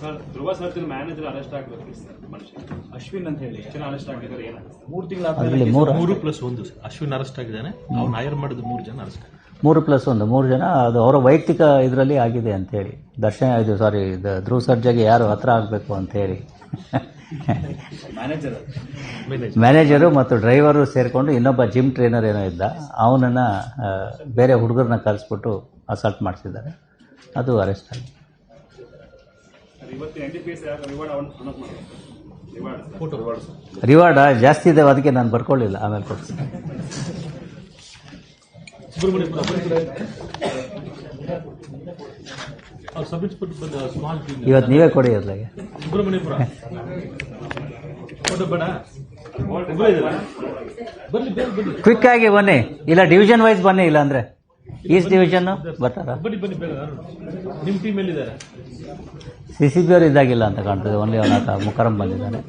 Sir Dhruva ಸರ್ಜನ್ manager arrest ಆಗಬೇಕು sir ಮನುಷ್ಯ. ಅಶ್ವಿನ್ ಅಂತ ಹೇಳಿ. ಎಷ್ಟು ಜನ ಅರೆಸ್ಟ್ ಆಗಿದ್ದಾರೆ ಏನಾಗುತ್ತೆ ಮೂರು ಅದರಲ್ಲಿ ತಿಂಗಳ ಮೂರು ಮೂರು ಪ್ಲಸ್ ಒಂದು. ಅಶ್ವಿನ್ ಅರೆಸ್ಟ್ ಆಗಿದ್ದಾನೆ. ಅವ್ನು ಹೈರ್ ಮಾಡಿದ ಮೂರು ಜನ ಅರೆಸ್ಟ್ ಮೂರು ಪ್ಲಸ್ ಒಂದು ಮೂರು ಜನ ಅದು ಅವರ ವೈಯಕ್ತಿಕ ಇದರಲ್ಲಿ ಆಗಿದೆ ಅಂತೇಳಿ ದರ್ಶನ ಇದು ಸಾರಿ ಧ್ರುವ ಸರ್ಜಾಗೆ ಯಾರು ಹತ್ರ ಆಗಬೇಕು ಅಂತೇಳಿ ಮ್ಯಾನೇಜರ್ ಮ್ಯಾನೇಜರು ಮತ್ತು ಡ್ರೈವರು ಸೇರಿಕೊಂಡು ಇನ್ನೊಬ್ಬ ಜಿಮ್ ಟ್ರೈನರ್ ಏನೋ ಇದ್ದ. ಅವನನ್ನು ಬೇರೆ ಹುಡುಗರನ್ನ ಕರೆಸ್ಬಿಟ್ಟು ಅಸಾಲ್ಟ್ ಮಾಡಿಸಿದ್ದಾರೆ. ಅದು ಅರೆಸ್ಟ್ ಆಗಿದೆ. ಸರ್ ಇವತ್ತು N D P S reward announce ಜಾಸ್ತಿ ಇದ್ದಾವೆ ಅದಕ್ಕೆ ನಾನು ಬರ್ಕೊಳ್ಳಿಲ್ಲ. ಆಮೇಲೆ ಕೊಡ್ತೀನಿ. ಇವತ್ತು ನೀವೇ ಕೊಡಿ ಅದ್ರಾಗೆ ಸುಬ್ರಹ್ಮಣ್ಯಪುರ ಕ್ವಿಕ್ ಆಗಿ ಬನ್ನಿ. ಇಲ್ಲ ಡಿವಿಷನ್ ವೈಸ್ ಬನ್ನಿ ಇಲ್ಲ ಅಂದ್ರೆ ಈಸ್ಟ್ ಡಿವಿಷನ್ ಬರ್ತಾರ ಬನ್ನಿ ಬನ್ನಿ. ಬೇಗ ನಿಮ್ಮ ಟೀಮ್ ಎಲ್ಲಿದ್ದಾರೆ ಸಿ ಸಿ ಬಿ ಅವರು ಇದ್ದಾಗಿಲ್ಲ ಅಂತ ಕಾಣ್ತದೆ. ಓನ್ಲಿ ಅವನ ಮುಖರಂ ಬಂದಿದ್ದಾನೆ.